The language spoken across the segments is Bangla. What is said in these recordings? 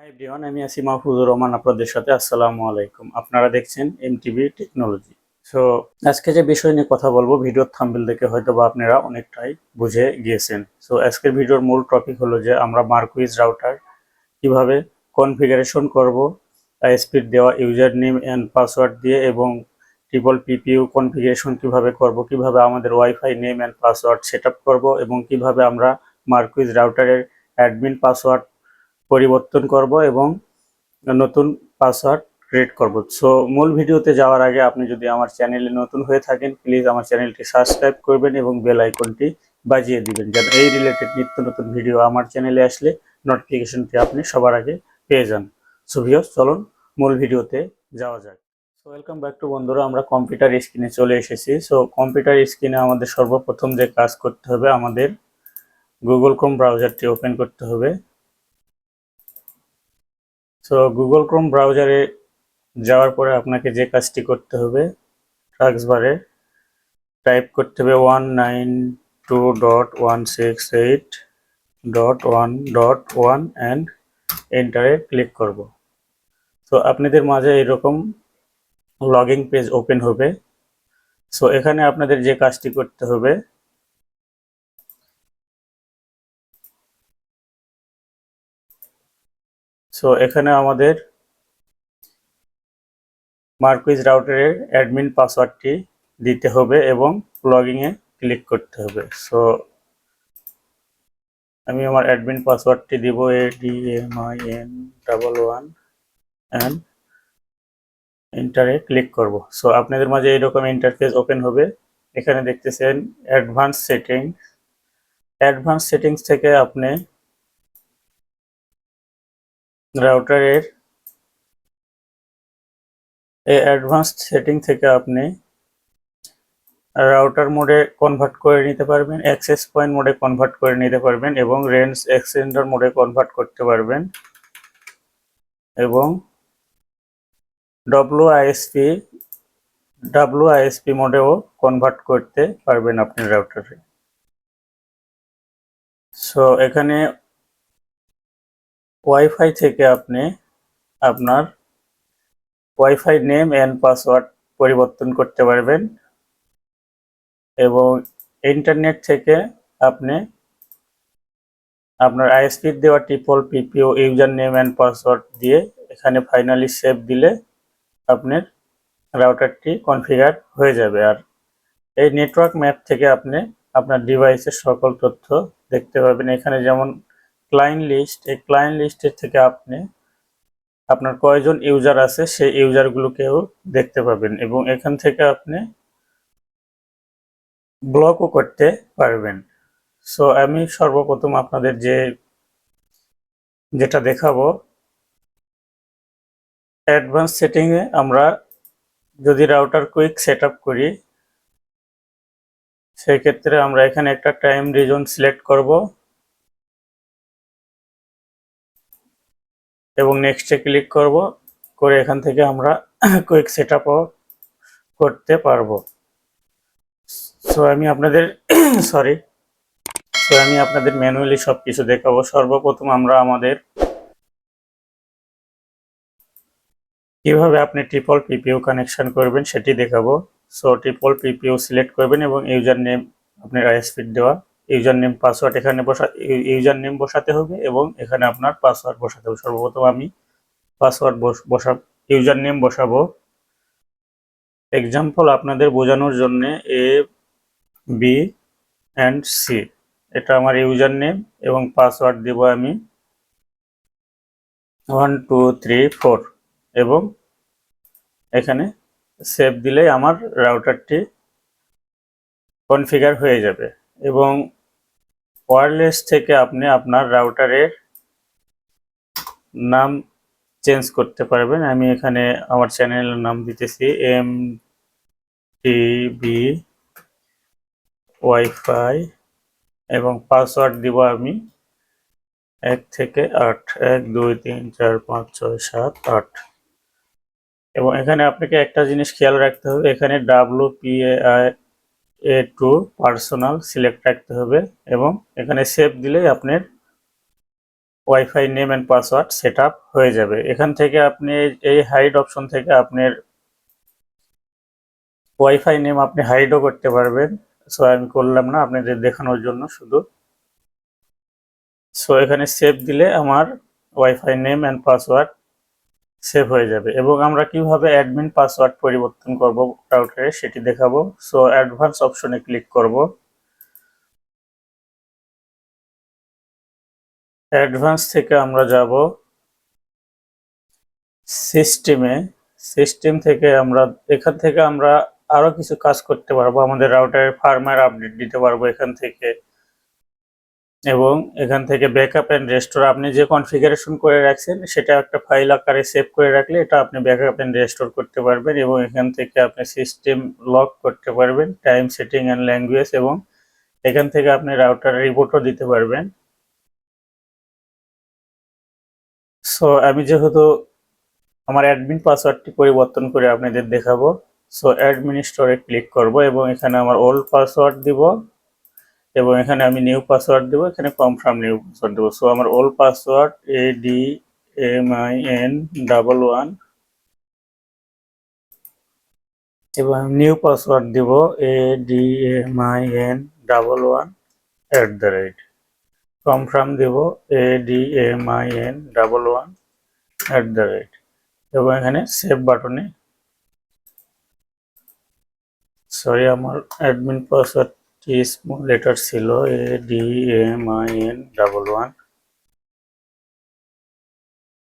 হাই এভরিওয়ান আমি আছি মাহফুজুর রহমান আপনাদের সাথে। আসসালামু আলাইকুম। আপনারা দেখছেন এমটিভি টেকনোলজি সো আজকে যে বিষয় নিয়ে কথা বলব, ভিডিওর থাম্বেল দেখে হয়তো বা আপনারা অনেকটাই বুঝে গিয়েছেন। সো আজকের ভিডিওর মূল টপিক হলো যে আমরা মার্কুইজ রাউটার কীভাবে কনফিগারেশন করব স্পিড দেওয়া ইউজার নেম অ্যান্ড পাসওয়ার্ড দিয়ে এবং ট্রিপল পিপিইউ কনফিগারেশন কীভাবে করব, কীভাবে আমাদের WiFi name and password set up করব এবং কীভাবে আমরা মার্কুইজ রাউটারের অ্যাডমিন পাসওয়ার্ড পরিবর্তন করব এবং নতুন পাসওয়ার্ড ক্রিয়েট করব। সো মূল ভিডিওতে যাওয়ার আগে আপনি যদি আমার চ্যানেলে নতুন হয়ে থাকেন প্লিজ আমার চ্যানেলটি সাবস্ক্রাইব করবেন এবং বেল আইকনটি বাজিয়ে দিবেন যেন এই রিলেটেড নিত্য নতুন ভিডিও আমার চ্যানেলে আসলে নোটিফিকেশনটি আপনি সবার আগে পেয়ে যান। সো ভিউয়ার্স চলুন মূল ভিডিওতে যাওয়া যাক। সো ওয়েলকাম ব্যাক টু বন্ধুরা, আমরা কম্পিউটার স্ক্রিনে চলে এসেছি। সো কম্পিউটার স্ক্রিনে আমাদের সর্বপ্রথম যে কাজ করতে হবে, আমাদের গুগল ক্রোম ব্রাউজারটি ওপেন করতে হবে। সো গুগল ক্রোম ব্রাউজারে যাওয়ার পরে আপনাকে যে কাজটি করতে হবে ট্রাক্স বারে টাইপ করতে হবে one nine two dot one six eight dot one dot one and এন্টারে click করব। তো আপনাদের মাঝে এরকম লগিং পেজ ওপেন হবে। সো এখানে আপনাদের যে কাজটি করতে হবে সো এখানে আমাদের মার্কুইজ রাউটারের অ্যাডমিন পাসওয়ার্ডটি দিতে হবে এবং লগইনে ক্লিক করতে হবে। সো আমি আমার অ্যাডমিন পাসওয়ার্ডটি দিব A D M I N double one and এন্টারে click করব। সো আপনাদের মাঝে এইরকম ইন্টারফেস ওপেন হবে। এখানে দেখতেছেন অ্যাডভান্স সেটিং অ্যাডভান্স সেটিংস থেকে আপনি রাউটারের এই অ্যাডভান্স সেটিং থেকে আপনি রাউটার মোডে কনভার্ট করে নিতে পারবেন অ্যাক্সেস পয়েন্ট মোডে কনভার্ট করে নিতে পারবেন এবং রেঞ্জ এক্সটেন্ডার মোডে কনভার্ট করতে পারবেন এবং ডব্লু আইএসপি ডাব্লু আইএসপি মোডেও কনভার্ট করতে পারবেন আপনি রাউটারে সো এখানে ওয়াইফাই থেকে আপনি আপনার ওয়াইফাই নেম অ্যান্ড পাসওয়ার্ড পরিবর্তন করতে পারবেন এবং ইন্টারনেট থেকে আপনি আপনার আইএসপির দেওয়া টিপল PPPoE user name and password দিয়ে এখানে ফাইনালি সেভ দিলে আপনার রাউটারটি কনফিগার হয়ে যাবে। আর এই নেটওয়ার্ক ম্যাপ থেকে আপনি আপনার ডিভাইসের সকল তথ্য দেখতে পাবেন। এখানে যেমন ক্লায়েন্ট লিস্ট এই ক্লায়েন্ট লিস্টের থেকে আপনি আপনার কয়জন ইউজার আছে, সেই ইউজারগুলোকেও দেখতে পাবেন এবং এখান থেকে আপনি ব্লকও করতে পারবেন। সো আমি সর্বপ্রথম আপনাদের যে, যেটা দেখাবো অ্যাডভান্স সেটিংয়ে আমরা যদি রাউটার কুইক সেট করি, সেই ক্ষেত্রে আমরা এখানে একটা টাইম রিজন সিলেক্ট করব। এবং নেক্সটে ক্লিক করব, করে এখান থেকে আমরা কুইক সেট করতে পারব। সো আমি আপনাদের সরি সো আমি আপনাদের ম্যানুয়ালি সব কিছু দেখাবো। সর্বপ্রথম আমরা আমাদের কীভাবে আপনি ট্রিপল পিপিও কানেকশন করবেন সেটি দেখাবো। সো ট্রিপল পিপিও সিলেক্ট করবেন এবং ইউজার নেম আপনার আইএসপির দেওয়া। ইউজার নেম পাসওয়ার্ড এখানে বসা ইউজার নেম বসাতে হবে এবং এখানে আপনার পাসওয়ার্ড বসাতে হবে। সর্বপ্রথম আমি পাসওয়ার্ড বসা ইউজার নেম বসাবো। এক্সাম্পল আপনাদের বোঝানোর জন্য এ বি অ্যান্ড সি এটা আমার ইউজার নেম এবং পাসওয়ার্ড দিব আমি ওয়ান, টু, থ্রি, ফোর এবং এখানে সেভ দিলে আমার রাউটারটি কনফিগার হয়ে যাবে এবং ওয়্যারলেস থেকে আপনি আপনার রাউটারের নাম চেঞ্জ করতে পারবেন। আমি এখানে আমার চ্যানেলের নাম দিতেছি এম টিভি ওয়াইফাই এবং পাসওয়ার্ড দিব আমি এক থেকে আট, এক, দুই, তিন, চার, পাঁচ, ছয়, সাত, আট। এবং এখানে আপনাকে একটা জিনিস খেয়াল রাখতে হবে, এখানে W P I A two personal select রাখতে হবে এবং এখানে সেভ দিলেই আপনার wifi name and password set হয়ে যাবে। এখান থেকে আপনি এই হাইড অপশন থেকে আপনার ওয়াইফাই নেম আপনি হাইডও করতে পারবেন। সো আমি করলাম না, আপনাদের দেখানোর জন্য শুধু। সো এখানে সেভ দিলে আমার wifi name and password save হয়ে যাবে। এবং আমরা কীভাবে অ্যাডমিন পাসওয়ার্ড পরিবর্তন করব রাউটারে সেটি দেখাবো। সো অ্যাডভান্স অপশনে ক্লিক করব। অ্যাডভান্স থেকে আমরা যাব সিস্টেমে সিস্টেম থেকে আমরা, এখান থেকে আমরা আরও কিছু কাজ করতে পারব। আমাদের রাউটারের ফার্মওয়্যার আপডেট দিতে পারব এখান থেকে। এবং এখান থেকে ব্যাকআপ এন্ড রেস্টোর আপনি যে কনফিগারেশন করে রাখছেন, সেটা একটা ফাইল আকারে সেভ করে রাখলে এটা আপনি ব্যাকআপ এন্ড রেস্টোর করতে পারবেন এবং এখান থেকে আপনি সিস্টেম লক করতে পারবেন টাইম সেটিং অ্যান্ড ল্যাঙ্গুয়েজ এবং এখান থেকে আপনি রাউটার রিপোর্টও দিতে পারবেন। সো আমি যেহেতু আমার অ্যাডমিন পাসওয়ার্ডটি পরিবর্তন করে আপনাদের দেখাবো সো অ্যাডমিনিস্টরে ক্লিক করব এবং এখানে আমার ওল্ড পাসওয়ার্ড দিব। এবং এখানে আমি নিউ পাসওয়ার্ড দেবো, এখানে কনফার্ম নিউ পাসওয়ার্ড দেবো। সো আমার old password A D M I N double one এবং নিউ পাসওয়ার্ড দিব A D M I N double one at the rate confirm Dev A D M I N double one at the rate এবং এখানে সেভ বাটনে সরি আমার অ্যাডমিন পাসওয়ার্ডটি স্মল লেটার ছিল A D M I N double one.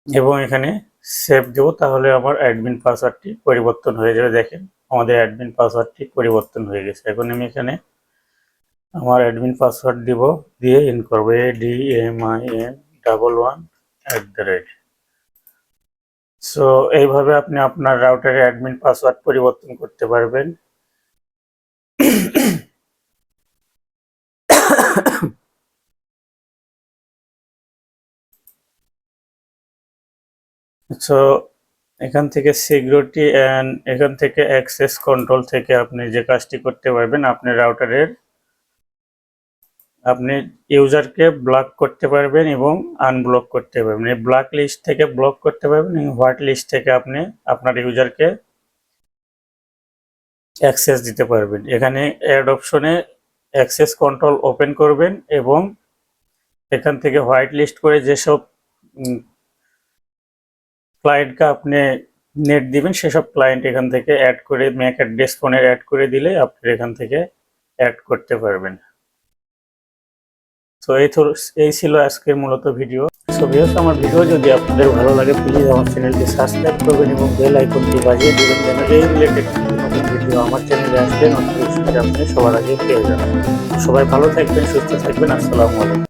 এবং এখানে সেভ দেবো, তাহলে আমার অ্যাডমিন পাসওয়ার্ডটি পরিবর্তন হয়ে যাবে, দেখেন। আমাদের অ্যাডমিন পাসওয়ার্ডটি পরিবর্তন হয়ে গেছে। এখন আমি এখানে আমার অ্যাডমিন পাসওয়ার্ড দিব, দিয়ে ইন করব, A D M I N double one at the rate. So, এইভাবে আপনি আপনার রাউটারে অ্যাডমিন পাসওয়ার্ড পরিবর্তন করতে পারবেন। সো এখান থেকে সিকিউরিটি অ্যান্ড এখান থেকে অ্যাক্সেস কন্ট্রোল থেকে আপনি যে কাজটি করতে পারবেন, আপনি রাউটারের আপনি ইউজারকে ব্লক করতে পারবেন এবং আনব্লক করতে পারবেন। এই ব্লক লিস্ট থেকে ব্লক করতে পারবেন এবং হোয়াইট লিস্ট থেকে আপনি আপনার ইউজারকে অ্যাক্সেস দিতে পারবেন। এখানে অ্যাড অপশনে অ্যাক্সেস কন্ট্রোল ওপেন করবেন এবং এখান থেকে হোয়াইট লিস্ট করে যেসব ক্লায়েন্টকে আপনি নেট দিবেন, সেসব ক্লায়েন্ট এখান থেকে অ্যাড করে ম্যাক অ্যাড্রেস ফোনে অ্যাড করে দিলে আপনি এখান থেকে অ্যাড করতে পারবেন। তো এই এই ছিল আজকের মূলত ভিডিও সো আমার ভিডিও যদি আপনাদের ভালো লাগে প্লিজ আমার চ্যানেলটি সাবস্ক্রাইব করবেন এবং বেল আইকনটি বাজিয়ে দিবেন যেন এই রিলেটেড নতুন ভিডিও আমার চ্যানেলে নোটিফিকেশনটা আপনি সবার আগে পেয়ে যাবেন। সবাই ভালো থাকবেন, সুস্থ থাকবেন। আসসালামু আলাইকুম।